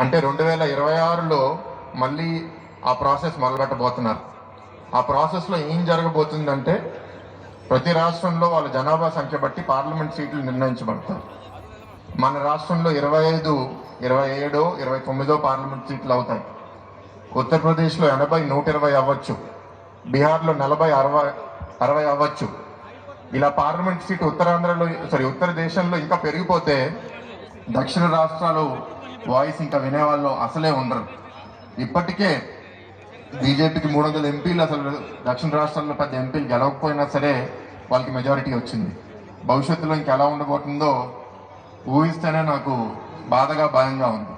అంటే రెండు వేల ఇరవై ఆరులో మళ్ళీ ఆ ప్రాసెస్ మొదలుపెట్టబోతున్నారు. ఆ ప్రాసెస్లో ఏం జరగబోతుందంటే ప్రతి రాష్ట్రంలో వాళ్ళ జనాభా సంఖ్య బట్టి పార్లమెంట్ సీట్లు నిర్ణయించబడతాయి. మన రాష్ట్రంలో ఇరవై ఐదు ఇరవై ఏడో ఇరవై తొమ్మిదో పార్లమెంట్ సీట్లు అవుతాయి. ఉత్తరప్రదేశ్లో ఎనభై నూట ఇరవై అవ్వచ్చు. బీహార్లో నలభై అరవై అరవై అవ్వచ్చు. ఇలా పార్లమెంట్ సీట్ ఉత్తరాంధ్రలో సారీ ఉత్తర దేశంలో ఇంకా పెరిగిపోతే దక్షిణ రాష్ట్రాలు వాయిస్ ఇంకా వినేవాళ్ళు అసలే ఉండరు. ఇప్పటికే బీజేపీకి మూడు వందల ఎంపీలు అసలు దక్షిణ రాష్ట్రాల్లో పెద్ద ఎంపీలు గెలవకపోయినా సరే వాళ్ళకి మెజారిటీ వచ్చింది. భవిష్యత్తులో ఇంకా ఎలా ఉండబోతుందో ఊహిస్తేనే నాకు బాధగా భయంగా ఉంది.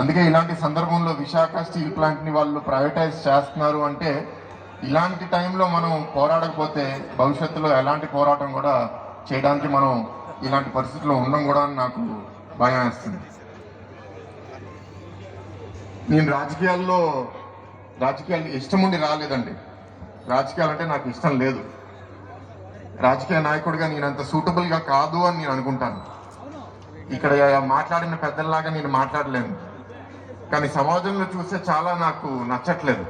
అందుకే ఇలాంటి సందర్భంలో విశాఖ స్టీల్ ప్లాంట్ని వాళ్ళు ప్రైవేటైజ్ చేస్తున్నారు అంటే ఇలాంటి టైంలో మనం పోరాడకపోతే భవిష్యత్తులో ఎలాంటి పోరాటం కూడా చేయడానికి మనం ఇలాంటి పరిస్థితుల్లో ఉండం కూడా నాకు భయం వేస్తుంది నేను రాజకీయాల్లో రాజకీయాలు ఇష్టం ఉండి రాలేదండి. రాజకీయాలు అంటే నాకు ఇష్టం లేదు. రాజకీయ నాయకుడిగా నేను అంత సూటబుల్గా కాదు అని నేను అనుకుంటాను. ఇక్కడ మాట్లాడిన పెద్దల్లాగా నేను మాట్లాడలేను. కానీ సమాజంలో చూస్తే చాలా నాకు నచ్చట్లేదు.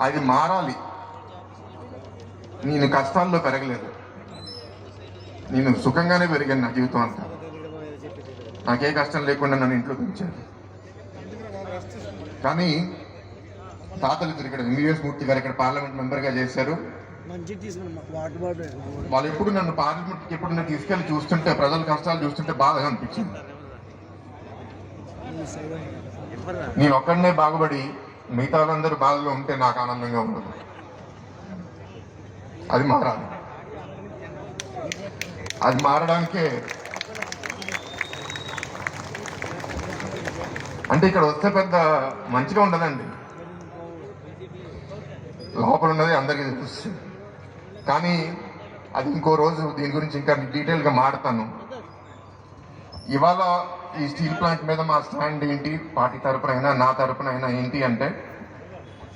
అది మారాలి. నేను కష్టాల్లో పెరగలేదు. నేను సుఖంగానే పెరిగాను నా జీవితం అంతా. నాకే కష్టం లేకుండా నన్ను ఇంట్లో పెంచారు కానీ తాతలు ఇక్కడ ఎంబీఎస్ మూర్తి గారు ఇక్కడ పార్లమెంట్ మెంబర్గా చేశారు వాళ్ళు ఎప్పుడు నన్ను పార్లమెంట్కి ఎప్పుడు నన్ను తీసుకెళ్ళి చూస్తుంటే ప్రజల కష్టాలు చూస్తుంటే బాధగా అనిపించింది. నేను ఒక్కడనే బాగుపడి మిగతా వాళ్ళందరూ బాధలో ఉంటే నాకు ఆనందంగా ఉండదు. అది మారాలి. అది మారడానికే అంటే ఇక్కడ వస్తే పెద్ద మంచిగా ఉండదండి. లోపల ఉన్నది అందరికీ తెలుస్తుంది కానీ అది ఇంకో రోజు దీని గురించి ఇంకా డీటెయిల్గా మాడతాను ఇవాళ ఈ స్టీల్ ప్లాంట్ మీద మా స్టాండ్ ఏంటి పార్టీ తరపున అయినా నా తరపున అయినా ఏంటి అంటే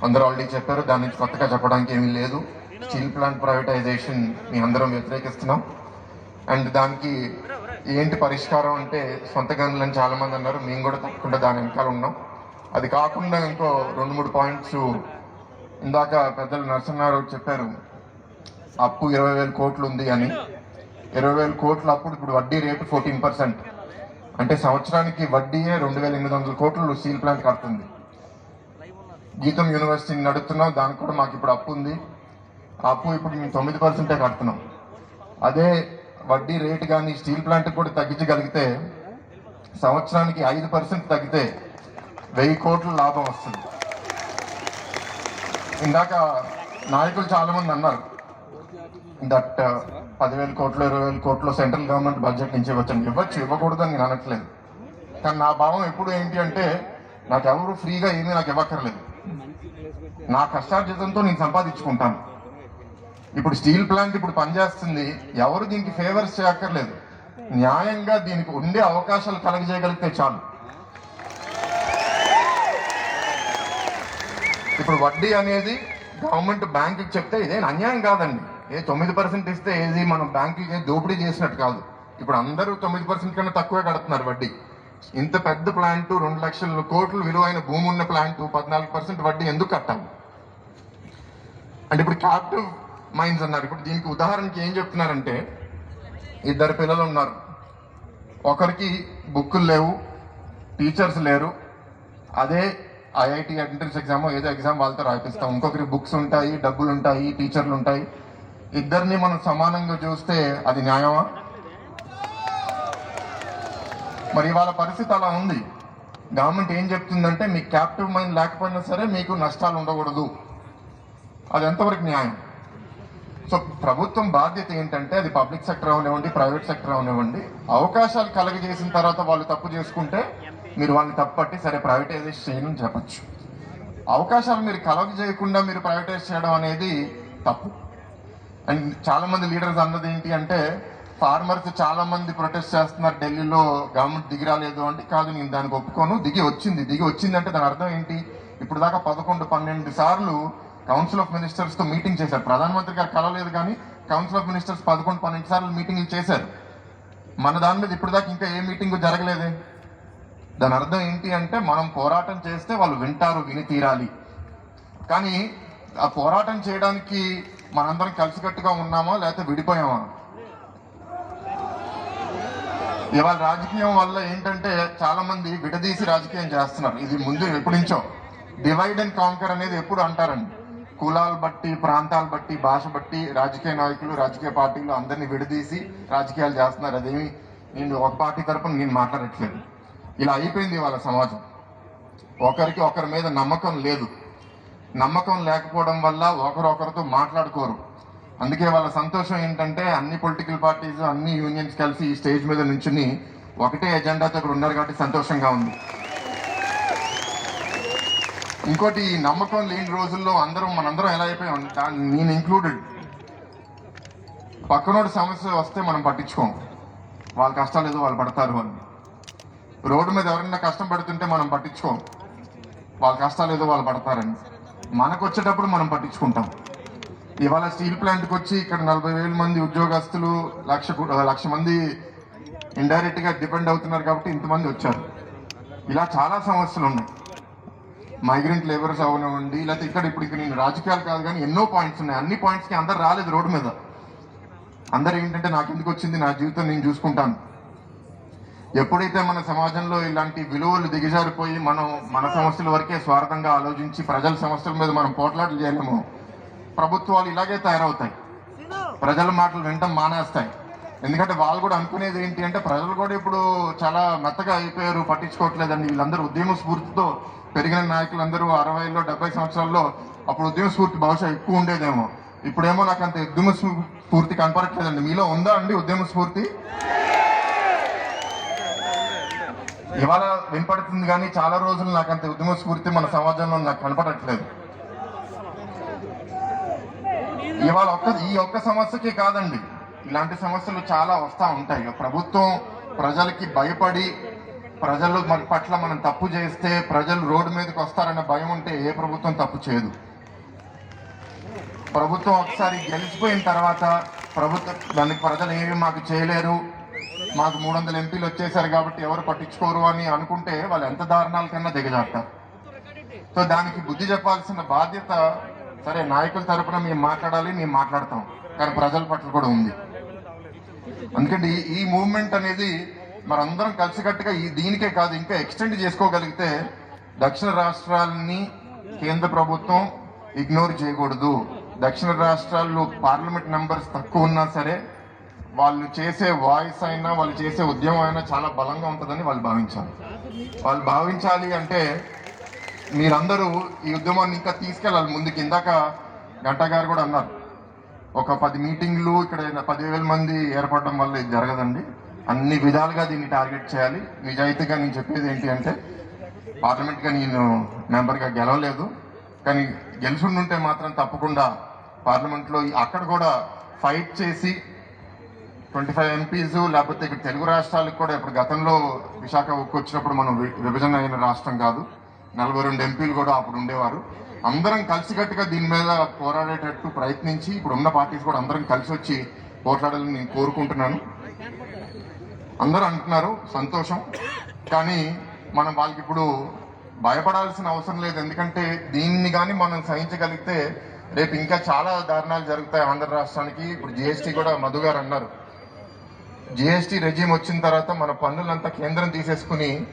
అందరూ ఆల్రెడీ చెప్పారు దాని నుంచి కొత్తగా చెప్పడానికి ఏమీ లేదు. స్టీల్ ప్లాంట్ ప్రైవేటైజేషన్ మీ అందరం వ్యతిరేకిస్తున్నాం. అండ్ దానికి ఏంటి పరిష్కారం అంటే సొంత గనులని చాలా మంది అన్నారు. మేము కూడా తప్పకుండా దాని వెనకాల ఉన్నాం. అది కాకుండా ఇంకో రెండు మూడు పాయింట్స్ ఇందాక పెద్దలు నరసింహారావు చెప్పారు. అప్పు ఇరవై వేల కోట్లు ఉంది అని. ఇరవై వేల కోట్ల అప్పుడు ఇప్పుడు వడ్డీ రేటు ఫోర్టీన్ పర్సెంట్. అంటే సంవత్సరానికి వడ్డీయే రెండు వేల ఎనిమిది వందల కోట్లు స్టీల్ ప్లాంట్ కడుతుంది. గీతం యూనివర్సిటీని నడుపుతున్నాం. దానికి కూడా మాకు ఇప్పుడు అప్పు ఉంది. అప్పు ఇప్పుడు మేము తొమ్మిది పర్సెంటే కడుతున్నాం. అదే వడ్డీ రేటు కానీ స్టీల్ ప్లాంట్ కూడా తగ్గించగలిగితే సంవత్సరానికి ఐదు పర్సెంట్ తగ్గితే వెయ్యి కోట్ల లాభం వస్తుంది. ఇందాక నాయకులు చాలామంది అన్నారు దట్ పదివేల కోట్లు ఇరవై వేల కోట్లు సెంట్రల్ గవర్నమెంట్ బడ్జెట్ నుంచి ఇవ్వచ్చు ఇవ్వచ్చు ఇవ్వకూడదు అని నేను అనట్లేదు. కానీ నా భావం ఎప్పుడు ఏంటి అంటే నాకు ఎవరు ఫ్రీగా ఏమీ నాకు ఇవ్వక్కర్లేదు. నా కష్టార్జితంతో నేను సంపాదించుకుంటాను. ఇప్పుడు స్టీల్ ప్లాంట్ ఇప్పుడు పనిచేస్తుంది. ఎవరు దీనికి ఫేవర్స్ చేయక్కర్లేదు. న్యాయంగా దీనికి ఉండే అవకాశాలు కలగజేయగలిగితే చాలు. ఇప్పుడు వడ్డీ అనేది గవర్నమెంట్ బ్యాంకుకి చెప్తే ఇదేం అన్యాయం కాదండి. ఏ తొమ్మిది పర్సెంట్ ఇస్తే ఏది మనం బ్యాంకుకి దోపిడీ చేసినట్టు కాదు. ఇప్పుడు అందరూ తొమ్మిది పర్సెంట్ కన్నా తక్కువే కడుతున్నారు వడ్డీ. ఇంత పెద్ద ప్లాంట్ రెండు లక్షల కోట్లు విలువైన భూమి ఉన్న ప్లాంట్ పద్నాలుగు పర్సెంట్ వడ్డీ ఎందుకు కట్టాలి? అంటే ఇప్పుడు క్యాపిటల్ మైండ్స్ అన్నారు. ఇప్పుడు దీనికి ఉదాహరణకి ఏం చెప్తున్నారంటే ఇద్దరు పిల్లలు ఉన్నారు. ఒకరికి బుక్కులు లేవు టీచర్స్ లేరు. అదే ఐఐటి ఎంట్రన్స్ ఎగ్జామ్ ఏదో ఎగ్జామ్ వాళ్ళతో రాయిపిస్తాం ఇంకొకరికి బుక్స్ ఉంటాయి డబ్బులు ఉంటాయి టీచర్లు ఉంటాయి. ఇద్దరిని మనం సమానంగా చూస్తే అది న్యాయమా? మరి వాళ్ళ పరిస్థితి అలా ఉంది. గవర్నమెంట్ ఏం చెప్తుందంటే మీకు క్యాపిటివ్ మైండ్ లేకపోయినా సరే మీకు నష్టాలు ఉండకూడదు. అది ఎంతవరకు న్యాయం? సో ప్రభుత్వం బాధ్యత ఏంటంటే అది పబ్లిక్ సెక్టర్ అవనివ్వండి ప్రైవేట్ సెక్టర్ అవనివ్వండి. అవకాశాలు కలగజేసిన తర్వాత వాళ్ళు తప్పు చేసుకుంటే మీరు వాళ్ళని తప్పట్టి సరే ప్రైవేటైజేషన్ చేయను చెప్పచ్చు. అవకాశాలు మీరు కలగజేయకుండా మీరు ప్రైవేటైజ్ చేయడం అనేది తప్పు. అండ్ చాలామంది లీడర్స్ అన్నది ఏంటి అంటే ఫార్మర్స్ చాలా మంది ప్రొటెస్ట్ చేస్తున్నారు ఢిల్లీలో గవర్నమెంట్ దిగి రాలేదు అంటే కాదు నేను దానికి ఒప్పుకోను దిగి వచ్చింది. దిగి వచ్చింది అంటే దాని అర్థం ఏంటి? ఇప్పుడు దాకా పదకొండు పన్నెండు సార్లు కౌన్సిల్ ఆఫ్ మినిస్టర్స్తో మీటింగ్ చేశారు. ప్రధానమంత్రి గారు కలవలేదు కానీ కౌన్సిల్ ఆఫ్ మినిస్టర్స్ పదకొండు పన్నెండు సార్లు మీటింగ్లు చేశారు. మన దాని మీద ఇప్పటిదాకా ఇంకా ఏ మీటింగ్ జరగలేదే. దాని అర్థం ఏంటి అంటే మనం పోరాటం చేస్తే వాళ్ళు వింటారు విని తీరాలి. కానీ ఆ పోరాటం చేయడానికి మనందరం కలిసికట్టుగా ఉన్నామా లేకపోతే విడిపోయామా? ఇవాళ రాజకీయం వల్ల ఏంటంటే చాలా మంది విడదీసి రాజకీయం చేస్తున్నారు. ఇది ముందు ఎప్పటి నుంచో. డివైడ్ అండ్ కాంకర్ అనేది ఎప్పుడు అంటారండి. కులాలు బట్టి ప్రాంతాలు బట్టి భాష బట్టి రాజకీయ నాయకులు రాజకీయ పార్టీలు అందరినీ విడదీసి రాజకీయాలు చేస్తున్నారు. అదేమి నేను ఒక పార్టీ తరపున నేను మాట్లాడట్లేదు. ఇలా అయిపోయింది వాళ్ళ సమాజం. ఒకరికి ఒకరి మీద నమ్మకం లేదు. నమ్మకం లేకపోవడం వల్ల ఒకరొకరితో మాట్లాడుకోరు. అందుకే వాళ్ళ సంతోషం ఏంటంటే అన్ని పొలిటికల్ పార్టీస్ అన్ని యూనియన్స్ కలిసి ఈ స్టేజ్ మీద నుంచుని ఒకటే ఎజెండాతో ఇక్కడ ఉన్నారు కాబట్టి సంతోషంగా ఉంది. ఇంకోటి ఈ నమ్మకం లేని రోజుల్లో అందరం మనందరం ఎలా అయిపోయాం? నేను ఇంక్లూడెడ్ పక్కనోడి సమస్య వస్తే మనం పట్టించుకోం. వాళ్ళ కష్టాలు ఏదో వాళ్ళు పడతారు అని. రోడ్డు మీద ఎవరైనా కష్టం పడుతుంటే మనం పట్టించుకోం. వాళ్ళ కష్టాలు ఏదో వాళ్ళు పడతారని. మనకు వచ్చేటప్పుడు మనం పట్టించుకుంటాం. ఇవాళ స్టీల్ ప్లాంట్కి వచ్చి ఇక్కడ నలభై వేల మంది ఉద్యోగస్తులు లక్ష లక్ష మంది ఇండైరెక్ట్గా డిపెండ్ అవుతున్నారు కాబట్టి ఇంతమంది వచ్చారు. ఇలా చాలా సమస్యలు ఉన్నాయి. మైగ్రెంట్ లేబర్స్ అవనివ్వండి లేకపోతే ఇక్కడ ఇప్పుడు ఇక్కడ నేను రాజకీయాలు కాదు కానీ ఎన్నో పాయింట్స్ ఉన్నాయి. అన్ని పాయింట్స్కి అందరు రాలేదు రోడ్డు మీద. అందరు ఏంటంటే నాకు ఎందుకు వచ్చింది? నా జీవితం నేను చూసుకుంటాను. ఎప్పుడైతే మన సమాజంలో ఇలాంటి విలువలు దిగజారిపోయి మనం మన సమస్యల వరకే స్వార్థంగా ఆలోచించి ప్రజల సమస్యల మీద మనం పోట్లాటలు చేయలేము ప్రభుత్వాలు ఇలాగే తయారవుతాయి. ప్రజల మాటలు వినటం మానేస్తాయి. ఎందుకంటే వాళ్ళు కూడా అనుకునేది ఏంటి అంటే ప్రజలు కూడా ఇప్పుడు చాలా మెత్తగా అయిపోయారు పట్టించుకోవట్లేదండి. వీళ్ళందరూ ఉద్యమ స్ఫూర్తితో పెరిగిన నాయకులందరూ అరవైలో డెబ్బై సంవత్సరాల్లో అప్పుడు ఉద్యమ స్ఫూర్తి బహుశా ఎక్కువ ఉండేదేమో. ఇప్పుడేమో నాకు అంత ఉద్యమ స్ఫూర్తి కనపడట్లేదండి. మీలో ఉందా అండి ఉద్యమ స్ఫూర్తి? ఇవాళ వినపడుతుంది కానీ చాలా రోజులు నాకు అంత ఉద్యమ స్ఫూర్తి మన సమాజంలో నాకు కనపడట్లేదు. ఇవాళ ఒక్క ఈ ఒక్క సమస్యకే కాదండి. ఇలాంటి సమస్యలు చాలా వస్తూ ఉంటాయి. ప్రభుత్వం ప్రజలకి భయపడి ప్రజలు మన పట్ల మనం తప్పు చేస్తే ప్రజలు రోడ్డు మీదకి వస్తారన్న భయం ఉంటే ఏ ప్రభుత్వం తప్పు చేయదు. ప్రభుత్వం ఒకసారి గెలిచిపోయిన తర్వాత ప్రభుత్వం దానికి ప్రజలు ఏమి మాకు చేయలేరు. మాకు మూడు వందల ఎంపీలు వచ్చేసారు కాబట్టి ఎవరు పట్టించుకోరు అని అనుకుంటే వాళ్ళు ఎంత దారుణాల కన్నా దిగజారుతారు. సో దానికి బుద్ధి చెప్పాల్సిన బాధ్యత సరే నాయకుల తరపున మేము మాట్లాడాలి మేము మాట్లాడతాం. కానీ ప్రజల పట్ల కూడా ఉంది. ఎందుకంటే ఈ- ఈ మూవ్మెంట్ అనేది మనందరం కలిసికట్టుగా ఈ దీనికే కాదు ఇంకా ఎక్స్టెండ్ చేసుకోగలిగితే దక్షిణ రాష్ట్రాలని కేంద్ర ప్రభుత్వం ఇగ్నోర్ చేయకూడదు. దక్షిణ రాష్ట్రాల్లో పార్లమెంట్ మెంబర్స్ తక్కువ ఉన్నా సరే వాళ్ళు చేసే వాయిస్ అయినా వాళ్ళు చేసే ఉద్యమం అయినా చాలా బలంగా ఉంటుందని వాళ్ళు భావించాలి. వాళ్ళు భావించాలి అంటే మీరందరూ ఈ ఉద్యమాన్ని ఇంకా తీసుకెళ్ళాలి ముందుకు. ఇందాక గంటా గారు కూడా అన్నారు ఒక పది మీటింగ్లు ఇక్కడ పదివేల మంది ఏర్పడడం వల్ల ఇది జరగదండి. అన్ని విధాలుగా దీన్ని టార్గెట్ చేయాలి. నిజాయితీగా నేను చెప్పేది ఏంటి అంటే పార్లమెంట్గా నేను మెంబర్గా గెలవలేదు. కానీ గెలుచుండుంటే మాత్రం తప్పకుండా పార్లమెంట్లో అక్కడ కూడా ఫైట్ చేసి ట్వంటీ ఫైవ్ ఎంపీస్ లేకపోతే ఇక్కడ తెలుగు రాష్ట్రాలకు కూడా ఇప్పుడు గతంలో విశాఖ ఉక్కు వచ్చినప్పుడు మనం వి- విభజన అయిన రాష్ట్రం కాదు. నలభై రెండు ఎంపీలు కూడా అప్పుడు ఉండేవారు. అందరం కలిసికట్టుగా దీని మీద పోరాడేటట్టు ప్రయత్నించి ఇప్పుడు ఉన్న పార్టీస్ కూడా అందరం కలిసి వచ్చి పోట్లాడాలని నేను కోరుకుంటున్నాను. అందరూ అంటున్నారు సంతోషం. కానీ మనం వాళ్ళకి ఇప్పుడు భయపడాల్సిన అవసరం లేదు. ఎందుకంటే దీన్ని కానీ మనం సహించగలిగితే రేపు ఇంకా చాలా దారుణాలు జరుగుతాయి ఆంధ్ర రాష్ట్రానికి. ఇప్పుడు జిఎస్టీ కూడా మధు గారు అన్నారు. జిఎస్టీ రెజీమ్ వచ్చిన తర్వాత మన పన్నులంతా కేంద్రం తీసేసుకుని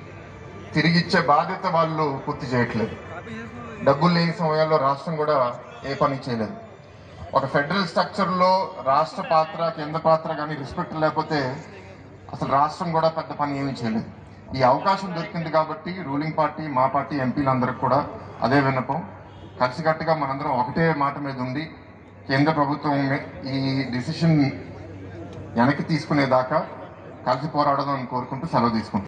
తిరిగి ఇచ్చే బాధ్యత వాళ్ళు పూర్తి చేయట్లేదు. డబ్బులు లేని సమయాల్లో రాష్ట్రం కూడా ఏ పని చేయలేదు. ఒక ఫెడరల్ స్ట్రక్చర్లో రాష్ట్ర పాత్ర కేంద్ర పాత్ర కానీ రెస్పెక్ట్ లేకపోతే అసలు రాష్ట్రం కూడా పెద్ద పని ఏమీ చేయలేదు. ఈ అవకాశం దొరికింది కాబట్టి రూలింగ్ పార్టీ మా పార్టీ ఎంపీలందరికి కూడా అదే విన్నపం. కలిసికట్టుగా మనందరం ఒకటే మాట మీద ఉండి కేంద్ర ప్రభుత్వం ఈ డిసిషన్ వెనక్కి తీసుకునేదాకా కలిసి పోరాడదాం అని కోరుకుంటూ సెలవు తీసుకుంటాం